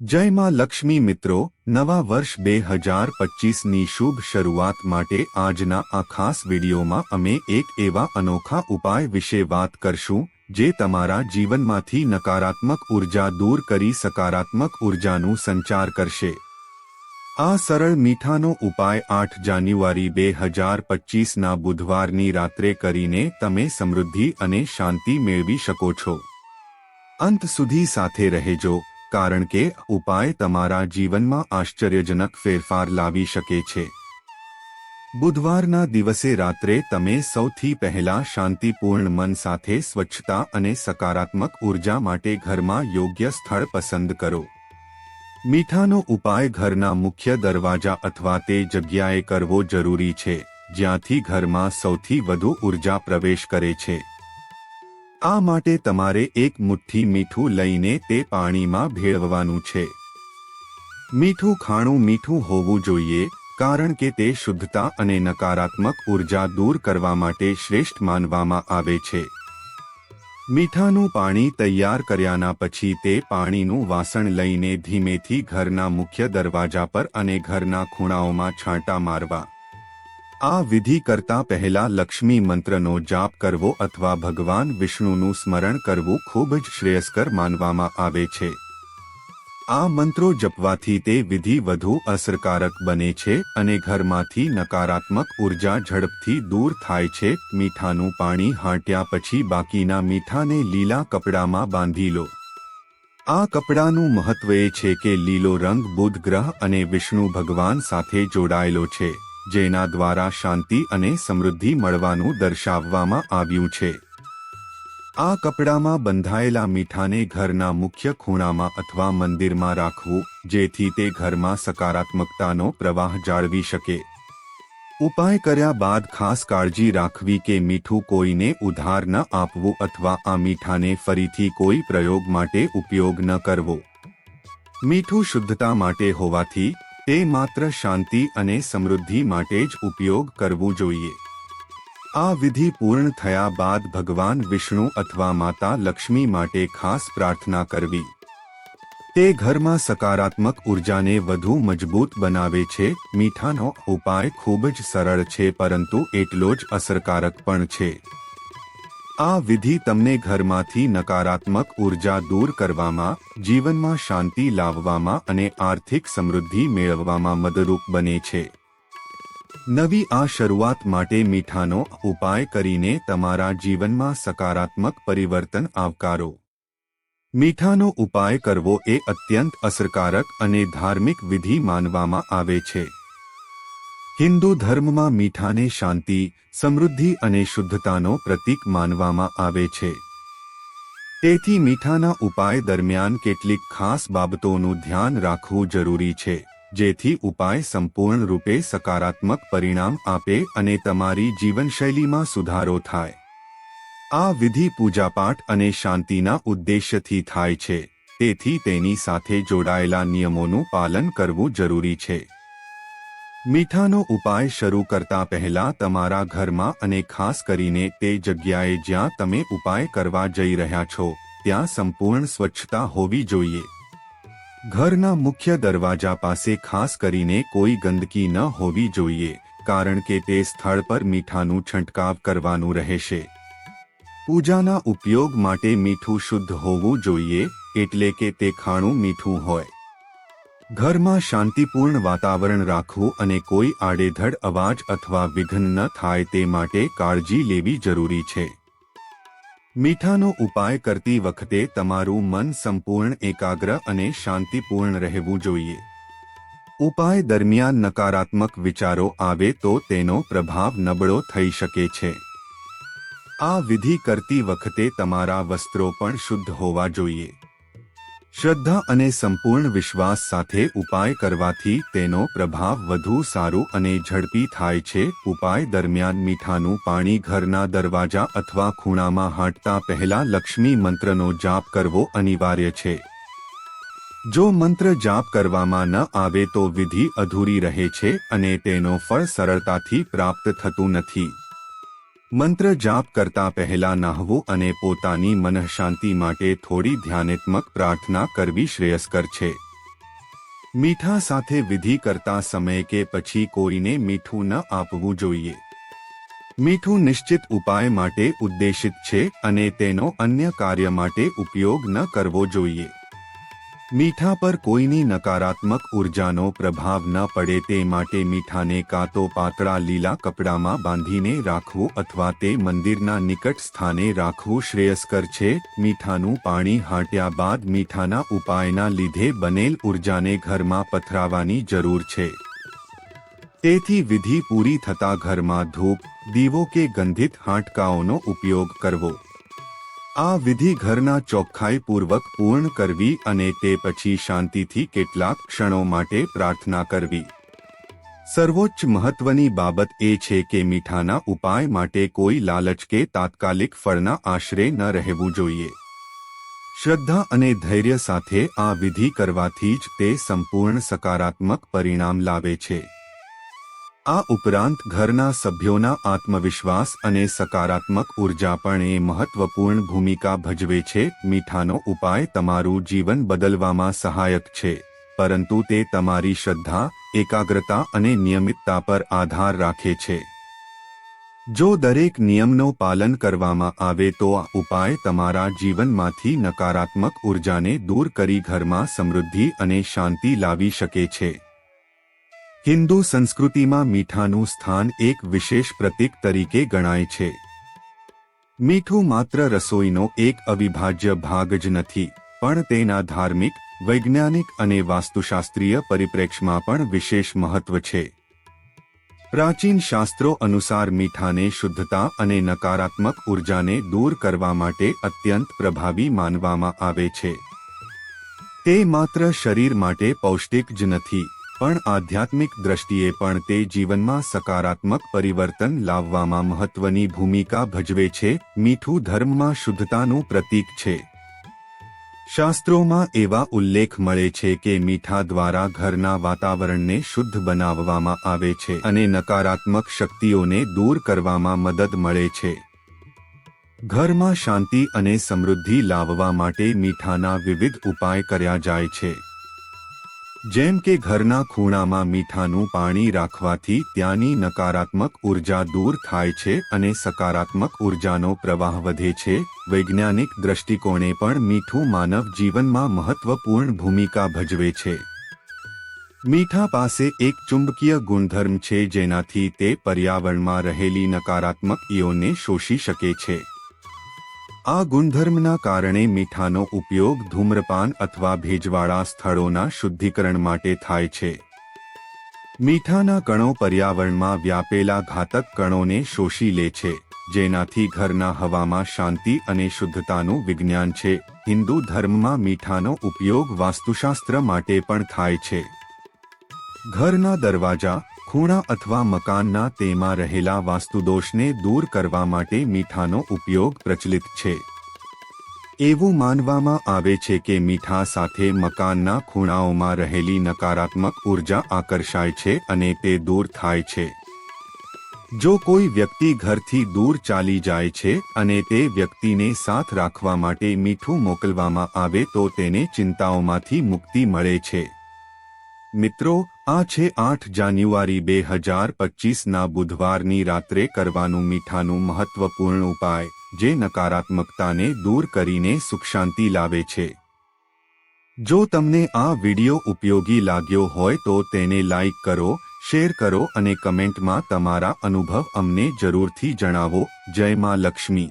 જય માં લક્ષ્મી મિત્રો, નવા વર્ષ બે હજાર પચીસની શુભ શરૂઆત માટે આજના આ ખાસ વિડીયોમાં અમે એક એવા અનોખા ઉપાય વિશે વાત કરશું, જે તમારા જીવનમાંથી નકારાત્મક ઊર્જા દૂર કરી સકારાત્મક ઉર્જાનું સંચાર કરશે. આ સરળ મીઠાનો ઉપાય આઠ જાન્યુઆરી બે હજાર પચીસના બુધવારની રાત્રે કરીને તમે સમૃદ્ધિ અને શાંતિ મેળવી શકો છો. અંત સુધી સાથે રહેજો. કારણ કે, ઉપાય તમારા જીવનમાં આશ્ચર્યજનક ફેરફાર લાવી શકે છે. બુધવારના દિવસે રાત્રે તમે સૌથી પહેલા શાંતિપૂર્ણ મન સાથે સ્વચ્છતા અને સકારાત્મક ઊર્જા માટે ઘરમાં યોગ્ય સ્થળ પસંદ કરો. મીઠાનો ઉપાય ઘરના મુખ્ય દરવાજા અથવા તે જગ્યાએ કરવો જરૂરી છે, જ્યાંથી ઘરમાં સૌથી વધુ ઊર્જા પ્રવેશ કરે છે. આ માટે તમારે એક મુઠ્ઠી મીઠું લઈને તે પાણીમાં ભેળવવાનું છે. મીઠું ખાણું મીઠું હોવું જોઈએ, કારણ કે તે શુદ્ધતા અને નકારાત્મક ઊર્જા દૂર કરવા માટે શ્રેષ્ઠ માનવામાં આવે છે. મીઠાનું પાણી તૈયાર કર્યાના પછી તે પાણીનું વાસણ લઈને ધીમેથી ઘરના મુખ્ય દરવાજા પર અને ઘરના ખૂણાઓમાં છાંટા મારવા. આ વિધિ કરતા પહેલા લક્ષ્મી મંત્રનો જાપ કરવો અથવા ભગવાન વિષ્ણુનું સ્મરણ કરવું ખૂબ જ શ્રેયસ્કર માનવામાં આવે છે. આ મંત્રો જપવાથી તે વિધિ વધુ અસરકારક બને છે અને ઘરમાંથી નકારાત્મક ઊર્જા ઝડપથી દૂર થાય છે. મીઠાનું પાણી હાંટ્યા પછી બાકીના મીઠાને લીલા કપડામાં બાંધી લો. આ કપડાનું મહત્વ એ છે કે લીલો રંગ બુધ ગ્રહ અને વિષ્ણુ ભગવાન સાથે જોડાયેલો છે. જેના દ્વારા શાંતિ અને સમૃદ્ધિ મળવાનું દર્શાવવામાં આવ્યું છે. આ કપડામાં બંધાયેલા મીઠાને ઘરના મુખ્ય ખૂણામાં અથવા મંદિરમાં રાખવું, જેથી તે ઘરમાં સકારાત્મકતાનો પ્રવાહ જાળવી શકે. ઉપાય કર્યા બાદ ખાસ કાળજી રાખવી કે મીઠું કોઈને ઉધાર ન આપવું અથવા આ મીઠાને ફરીથી કોઈ પ્રયોગ માટે ઉપયોગ ન કરવો. મીઠું શુદ્ધતા માટે હોવાથી તે માત્ર શાંતિ અને સમૃદ્ધિ માટે જ ઉપયોગ કરવું જોઈએ. આ વિધિ પૂર્ણ થયા બાદ ભગવાન વિષ્ણુ અથવા માતા લક્ષ્મી માટે ખાસ પ્રાર્થના કરવી. તે ઘરમાં સકારાત્મક ઉર્જાને વધુ મજબૂત બનાવે છે. મીઠાનો ઉપાય ખૂબ જ સરળ છે, પરંતુ એટલો જ અસરકારક પણ છે. આ વિધિ તમને ઘરમાંથી નકારાત્મક ઊર્જા દૂર કરવામાં, જીવનમાં શાંતિ લાવવામાં અને આર્થિક સમૃદ્ધિ મેળવવામાં મદદરૂપ બને છે. નવી આ શરૂઆત માટે મીઠાનો ઉપાય કરીને તમારા જીવનમાં સકારાત્મક પરિવર્તન આવકારો. મીઠાનો ઉપાય કરવો એ અત્યંત અસરકારક અને ધાર્મિક વિધિ માનવામાં આવે છે. હિન્દુ ધર્મમાં મીઠાને શાંતિ, સમૃદ્ધિ અને શુદ્ધતાનો પ્રતીક માનવામાં આવે છે. તેથી મીઠાના ઉપાય દરમિયાન કેટલીક ખાસ બાબતોનું ધ્યાન રાખવું જરૂરી છે, જેથી ઉપાય સંપૂર્ણ રૂપે સકારાત્મક પરિણામ આપે અને તમારી જીવનશૈલીમાં સુધારો થાય. આ વિધિ પૂજાપાઠ અને શાંતિના ઉદ્દેશ્યથી થાય છે, તેથી તેની સાથે જોડાયેલા નિયમોનું પાલન કરવું જરૂરી છે. મીઠાનો ઉપાય શરૂ કરતા પહેલા તમારા ઘરમાં અને ખાસ કરીને તે જગ્યાએ જ્યાં તમે ઉપાય કરવા જઈ રહ્યા છો, ત્યાં સંપૂર્ણ સ્વચ્છતા હોવી જોઈએ. ઘરના મુખ્ય દરવાજા પાસે ખાસ કરીને કોઈ ગંદકી ન હોવી જોઈએ, કારણ કે તે સ્થળ પર મીઠાનું છંટકાવ કરવાનું રહેશે. પૂજાના ઉપયોગ માટે મીઠું શુદ્ધ હોવું જોઈએ, એટલે કે તે ખાણું મીઠું હોય. ઘરમાં શાંતિપૂર્ણ વાતાવરણ રાખવું અને કોઈ આડેધડ અવાજ અથવા વિઘ્ન ન થાય તે માટે કાળજી લેવી જરૂરી છે. મીઠાનો ઉપાય કરતી વખતે તમારું મન સંપૂર્ણ એકાગ્ર અને શાંતિપૂર્ણ રહેવું જોઈએ. ઉપાય દરમિયાન નકારાત્મક વિચારો આવે તો તેનો પ્રભાવ નબળો થઈ શકે છે. આ વિધિ કરતી વખતે તમારા વસ્ત્રો પણ શુદ્ધ હોવા જોઈએ. શ્રદ્ધા અને સંપૂર્ણ વિશ્વાસ સાથે ઉપાય કરવાથી તેનો પ્રભાવ વધુ સારું અને ઝડપી થાય છે. ઉપાય દરમિયાન મીઠાનું પાણી ઘરના દરવાજા અથવા ખૂણામાં હાંટતા પહેલા લક્ષ્મી મંત્રનો જાપ કરવો અનિવાર્ય છે. જો મંત્ર જાપ કરવામાં ન આવે તો વિધિ અધૂરી રહે છે અને તેનો ફળ સરળતાથી પ્રાપ્ત થતું નથી. મંત્ર જાપ કરતા પહેલા નાહવું અને પોતાની મનઃશાંતિ માટે થોડી ધ્યાનાત્મક પ્રાર્થના કરવી શ્રેયસ્કર છે. મીઠા સાથે વિધિ કરતા સમયે કે પછી કોઈને મીઠું ન આપવું જોઈએ. મીઠું નિશ્ચિત ઉપાય માટે ઉદ્દેશિત છે અને તેનો અન્ય કાર્ય માટે ઉપયોગ ન કરવો જોઈએ. મીઠા પર કોઈની નકારાત્મક ઉર્જાનો પ્રભાવ ન પડે તે માટે મીઠાને કાં તો પાતળા લીલા કપડામાં બાંધીને રાખવું અથવા તે મંદિરના નિકટ સ્થાને રાખવું શ્રેયસ્કર છે. મીઠાનું પાણી હાંટ્યા બાદ મીઠાના ઉપાયના લીધે બનેલ ઉર્જાને ઘરમાં પથરાવાની જરૂર છે. તેથી વિધિ પૂરી થતા ઘરમાં ધૂપ, દીવો કે ગંધિત હાંટકાઓનો ઉપયોગ કરવો. આ વિધિ ઘરના ચોખ્ખાઈપૂર્વક પૂર્ણ કરવી અને તે પછી શાંતિથી કેટલાક ક્ષણો માટે પ્રાર્થના કરવી. સર્વોચ્ચ મહત્વની બાબત એ છે કે મીઠાના ઉપાય માટે કોઈ લાલચ કે તાત્કાલિક ફળના આશરે ન રહેવું જોઈએ. શ્રદ્ધા અને ધૈર્ય સાથે આ વિધિ કરવાથી જ તે સંપૂર્ણ સકારાત્મક પરિણામ લાવે છે. આ ઉપરાંત ઘરના સભ્યોના આત્મવિશ્વાસ અને સકારાત્મક ઊર્જા પણ એ મહત્વપૂર્ણ ભૂમિકા ભજવે છે. મીઠાનો ઉપાય તમારું જીવન બદલવામાં સહાયક છે, પરંતુ તે તમારી શ્રદ્ધા, એકાગ્રતા અને નિયમિતતા પર આધાર રાખે છે. જો દરેક નિયમનો પાલન કરવામાં આવે તો આ ઉપાય તમારા જીવનમાંથી નકારાત્મક ઉર્જાને દૂર કરી ઘરમાં સમૃદ્ધિ અને શાંતિ લાવી શકે છે. હિન્દુ સંસ્કૃતિમાં મીઠાનું સ્થાન એક વિશેષ પ્રતીક તરીકે ગણાય છે. મીઠું માત્ર રસોઈનો એક અવિભાજ્ય ભાગ જ નથી, પણ તેના ધાર્મિક, વૈજ્ઞાનિક અને વાસ્તુશાસ્ત્રીય પરિપ્રેક્ષમાં પણ વિશેષ મહત્વ છે. પ્રાચીન શાસ્ત્રો અનુસાર મીઠાને શુદ્ધતા અને નકારાત્મક ઉર્જાને દૂર કરવા માટે અત્યંત પ્રભાવી માનવામાં આવે છે. તે માત્ર શરીર માટે પૌષ્ટિક જ નથી પણ આધ્યાત્મિક દ્રષ્ટિએ પણ તે જીવનમાં સકારાત્મક પરિવર્તન લાવવામાં મહત્વની ભૂમિકા ભજવે છે. મીઠું ધર્મમાં શુદ્ધતાનું પ્રતીક છે. શાસ્ત્રોમાં એવા ઉલ્લેખ મળે છે કે મીઠા દ્વારા ઘરના વાતાવરણને શુદ્ધ બનાવવામાં આવે છે અને નકારાત્મક શક્તિઓને દૂર કરવામાં મદદ મળે છે. ઘરમાં શાંતિ અને સમૃદ્ધિ લાવવા માટે મીઠાના વિવિધ ઉપાય કર્યા જાય છે. જેમ કે ઘરના ખૂણામાં મીઠાનું પાણી રાખવાથી ત્યાંની નકારાત્મક ઊર્જા દૂર થાય છે અને સકારાત્મક ઉર્જાનો પ્રવાહ વધે છે. વૈજ્ઞાનિક દ્રષ્ટિકોણે પણ મીઠું માનવ જીવનમાં મહત્વપૂર્ણ ભૂમિકા ભજવે છે. મીઠા પાસે એક ચુંબકીય ગુણધર્મ છે જેનાથી તે પર્યાવરણમાં રહેલી નકારાત્મક ઇઓને શોષી શકે છે. આ ગુણધર્મના કારણે મીઠાનો ઉપયોગ ધૂમ્રપાન અથવા ભેજવાળા સ્થળોના શુદ્ધિકરણ માટે થાય છે. મીઠાના કણો પર્યાવરણમાં વ્યાપેલા ઘાતક કણોને શોષી લે છે, જેનાથી ઘરના હવામાં શાંતિ અને શુદ્ધતાનું વિજ્ઞાન છે. હિન્દુ ધર્મમાં મીઠાનો ઉપયોગ વાસ્તુશાસ્ત્ર માટે પણ થાય છે. ઘરના દરવાજા ખૂણા અથવા મકાનના તેમાં રહેલા વાસ્તુદોષને દૂર કરવા માટે મીઠાનો ઉપયોગ પ્રચલિત છે. એવું માનવામાં આવે છે કે મીઠા સાથે મકાનના ખૂણાઓમાં રહેલી નકારાત્મક ઊર્જા આકર્ષાય છે અને તે દૂર થાય છે. જો કોઈ વ્યક્તિ ઘરથી દૂર ચાલી જાય છે અને તે વ્યક્તિને સાથ રાખવા માટે મીઠું મોકલવામાં આવે તો તેને ચિંતાઓમાંથી મુક્તિ મળે છે. મિત્રો આ છે આઠ જાન્યુઆરી બે હજાર પચીસના બુધવારની રાત્રે કરવાનું મીઠાનું મહત્વપૂર્ણ ઉપાય, જે નકારાત્મકતાને દૂર કરીને સુખ શાંતિ લાવે છે. જો તમને આ વિડિયો ઉપયોગી લાગ્યો હોય તો તેને લાઇક કરો, શેર કરો અને કમેન્ટમાં તમારા અનુભવ અમને જરૂરથી જણાવો. જય માં લક્ષ્મી.